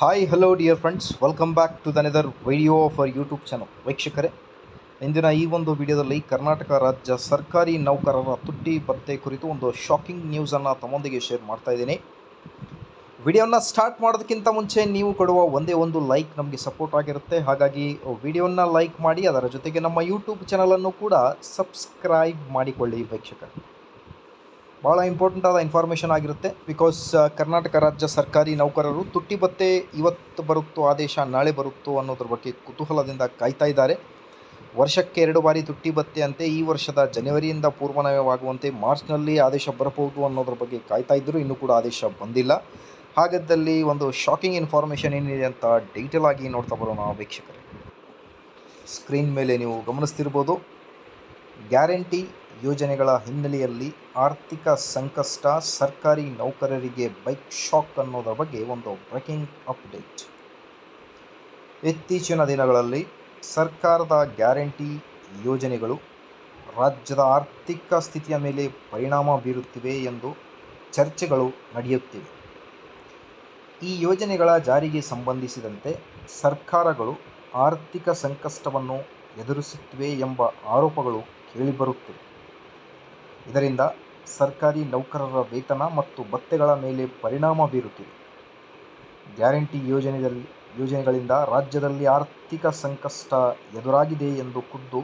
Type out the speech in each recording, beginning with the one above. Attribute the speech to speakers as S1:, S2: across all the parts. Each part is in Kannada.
S1: Hi hello dear friends welcome back to another video for YouTube channel ವೀಕ್ಷಕರೇ, ಇಂದಿನ ಈ ಒಂದು ವಿಡಿಯೋದಲ್ಲಿ ಕರ್ನಾಟಕ ರಾಜ್ಯ ಸರ್ಕಾರಿ ನೌಕರರ ತುಟ್ಟಿ ಭತ್ತೆ ಕುರಿತು ಒಂದು ಶಾಕಿಂಗ್ ನ್ಯೂಸನ್ನು ತಮ್ಮೊಂದಿಗೆ ಶೇರ್ ಮಾಡ್ತಾ ಇದ್ದೀನಿ. ವಿಡಿಯೋನ ಸ್ಟಾರ್ಟ್ ಮಾಡೋದಕ್ಕಿಂತ ಮುಂಚೆ ನೀವು ಕೊಡುವ ಒಂದೇ ಒಂದು ಲೈಕ್ ನಮಗೆ ಸಪೋರ್ಟ್ ಆಗಿರುತ್ತೆ. ಹಾಗಾಗಿ ವಿಡಿಯೋನ ಲೈಕ್ ಮಾಡಿ, ಅದರ ಜೊತೆಗೆ ನಮ್ಮ ಯೂಟ್ಯೂಬ್ ಚಾನಲನ್ನು ಕೂಡ ಸಬ್ಸ್ಕ್ರೈಬ್ ಮಾಡಿಕೊಳ್ಳಿ ವೀಕ್ಷಕರೇ. ಭಾಳ ಇಂಪಾರ್ಟೆಂಟ್ ಆದ ಇನ್ಫಾರ್ಮೇಷನ್ ಆಗಿರುತ್ತೆ. ಬಿಕಾಸ್ ಕರ್ನಾಟಕ ರಾಜ್ಯ ಸರ್ಕಾರಿ ನೌಕರರು ತುಟ್ಟಿ ಭತ್ತೆ ಇವತ್ತು ಬರುತ್ತೋ, ಆದೇಶ ನಾಳೆ ಬರುತ್ತೋ ಅನ್ನೋದ್ರ ಬಗ್ಗೆ ಕುತೂಹಲದಿಂದ ಕಾಯ್ತಾ ಇದ್ದಾರೆ. ವರ್ಷಕ್ಕೆ ಎರಡು ಬಾರಿ ತುಟ್ಟಿ ಭತ್ತೆ ಅಂತೆ ಈ ವರ್ಷದ ಜನವರಿಯಿಂದ ಪೂರ್ವನಯವಾಗುವಂತೆ ಮಾರ್ಚ್ನಲ್ಲಿ ಆದೇಶ ಬರಬಹುದು ಅನ್ನೋದ್ರ ಬಗ್ಗೆ ಕಾಯ್ತಾ ಇದ್ದರು ಇನ್ನೂ ಕೂಡ ಆದೇಶ ಬಂದಿಲ್ಲ. ಹಾಗದ್ದಲ್ಲಿ ಒಂದು ಶಾಕಿಂಗ್ ಇನ್ಫಾರ್ಮೇಷನ್ ಏನಿದೆ ಅಂತ ಡೀಟೇಲ್ ಆಗಿ ನೋಡ್ತಾ ಬರೋಣ ವೀಕ್ಷಕರೇ. ಸ್ಕ್ರೀನ್ ಮೇಲೆ ನೀವು ಗಮನಿಸ್ತಿರ್ಬೋದು. ಗ್ಯಾರಂಟಿ ಯೋಜನೆಗಳ ಹಿನ್ನೆಲೆಯಲ್ಲಿ ಆರ್ಥಿಕ ಸಂಕಷ್ಟ, ಸರ್ಕಾರಿ ನೌಕರರಿಗೆ ಬೈಕ್ ಶಾಕ್ ಅನ್ನೋದರ ಬಗ್ಗೆ ಒಂದು ಬ್ರೇಕಿಂಗ್ ಅಪ್ಡೇಟ್ ಇತ್ತೀಚಿನ ದಿನಗಳಲ್ಲಿ ಸರ್ಕಾರದ ಗ್ಯಾರಂಟಿ ಯೋಜನೆಗಳು ರಾಜ್ಯದ ಆರ್ಥಿಕ ಸ್ಥಿತಿಯ ಮೇಲೆ ಪರಿಣಾಮ ಬೀರುತ್ತಿವೆ ಎಂದು ಚರ್ಚೆಗಳು ನಡೆಯುತ್ತಿವೆ. ಈ ಯೋಜನೆಗಳ ಜಾರಿಗೆ ಸಂಬಂಧಿಸಿದಂತೆ ಸರ್ಕಾರಗಳು ಆರ್ಥಿಕ ಸಂಕಷ್ಟವನ್ನು ಎದುರಿಸುತ್ತಿವೆ ಎಂಬ ಆರೋಪಗಳು ಕೇಳಿಬರುತ್ತಿವೆ. ಇದರಿಂದ ಸರ್ಕಾರಿ ನೌಕರರ ವೇತನ ಮತ್ತು ಭತ್ಯೆಗಳ ಮೇಲೆ ಪರಿಣಾಮ ಬೀರುತ್ತಿದೆ. ಗ್ಯಾರಂಟಿ ಯೋಜನೆಯಲ್ಲಿ ಯೋಜನೆಗಳಿಂದ ರಾಜ್ಯದಲ್ಲಿ ಆರ್ಥಿಕ ಸಂಕಷ್ಟ ಎದುರಾಗಿದೆ ಎಂದು ಖುದ್ದು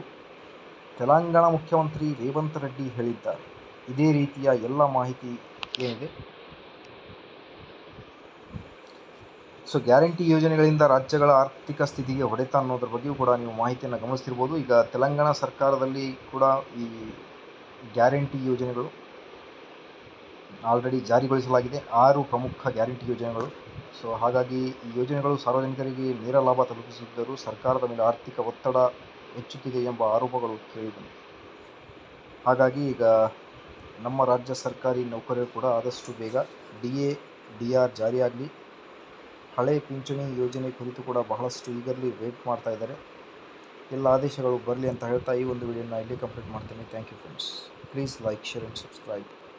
S1: ತೆಲಂಗಾಣ ಮುಖ್ಯಮಂತ್ರಿ ರೇವಂತ್ ರೆಡ್ಡಿ ಹೇಳಿದ್ದಾರೆ. ಇದೇ ರೀತಿಯ ಎಲ್ಲ ಮಾಹಿತಿ ಏನಿದೆ? ಸೊ, ಗ್ಯಾರಂಟಿ ಯೋಜನೆಗಳಿಂದ ರಾಜ್ಯಗಳ ಆರ್ಥಿಕ ಸ್ಥಿತಿಗೆ ಹೊಡೆತ ಅನ್ನೋದ್ರ ಬಗ್ಗೆಯೂ ಕೂಡ ನೀವು ಮಾಹಿತಿಯನ್ನು ಗಮನಿಸ್ತಿರ್ಬೋದು. ಈಗ ತೆಲಂಗಾಣ ಸರ್ಕಾರದಲ್ಲಿ ಕೂಡ ಈ ಗ್ಯಾರಂಟಿ ಯೋಜನೆಗಳು ಆಲ್ರೆಡಿ ಜಾರಿಗೊಳಿಸಲಾಗಿದೆ. ಆರು ಪ್ರಮುಖ ಗ್ಯಾರಂಟಿ ಯೋಜನೆಗಳು. ಸೊ ಹಾಗಾಗಿ ಈ ಯೋಜನೆಗಳು ಸಾರ್ವಜನಿಕರಿಗೆ ನೇರ ಲಾಭ ತಲುಪಿಸಿದ್ದರೂ ಸರ್ಕಾರದ ಮೇಲೆ ಆರ್ಥಿಕ ಒತ್ತಡ ಹೆಚ್ಚುತ್ತಿದೆ ಎಂಬ ಆರೋಪಗಳು ಕೇಳಿಬಂದಿವೆ. ಹಾಗಾಗಿ ಈಗ ನಮ್ಮ ರಾಜ್ಯ ಸರ್ಕಾರಿ ನೌಕರರು ಕೂಡ ಆದಷ್ಟು ಬೇಗ ಡಿ ಎ, ಡಿ ಆರ್ ಜಾರಿಯಾಗಲಿ. ಹಳೆ ಪಿಂಚಣಿ ಯೋಜನೆ ಕುರಿತು ಕೂಡ ಬಹಳಷ್ಟು ಈಗಲ್ಲಿ ವೇಟ್ ಮಾಡ್ತಾ ಇದ್ದಾರೆ. ಎಲ್ಲ ಆದೇಶಗಳು ಬರಲಿ ಅಂತ ಹೇಳ್ತಾ ಈ ಒಂದು ವಿಡಿಯೋನ ಇಲ್ಲಿ ಕಂಪ್ಲೀಟ್ ಮಾಡ್ತೀನಿ. Thank you friends please like share and subscribe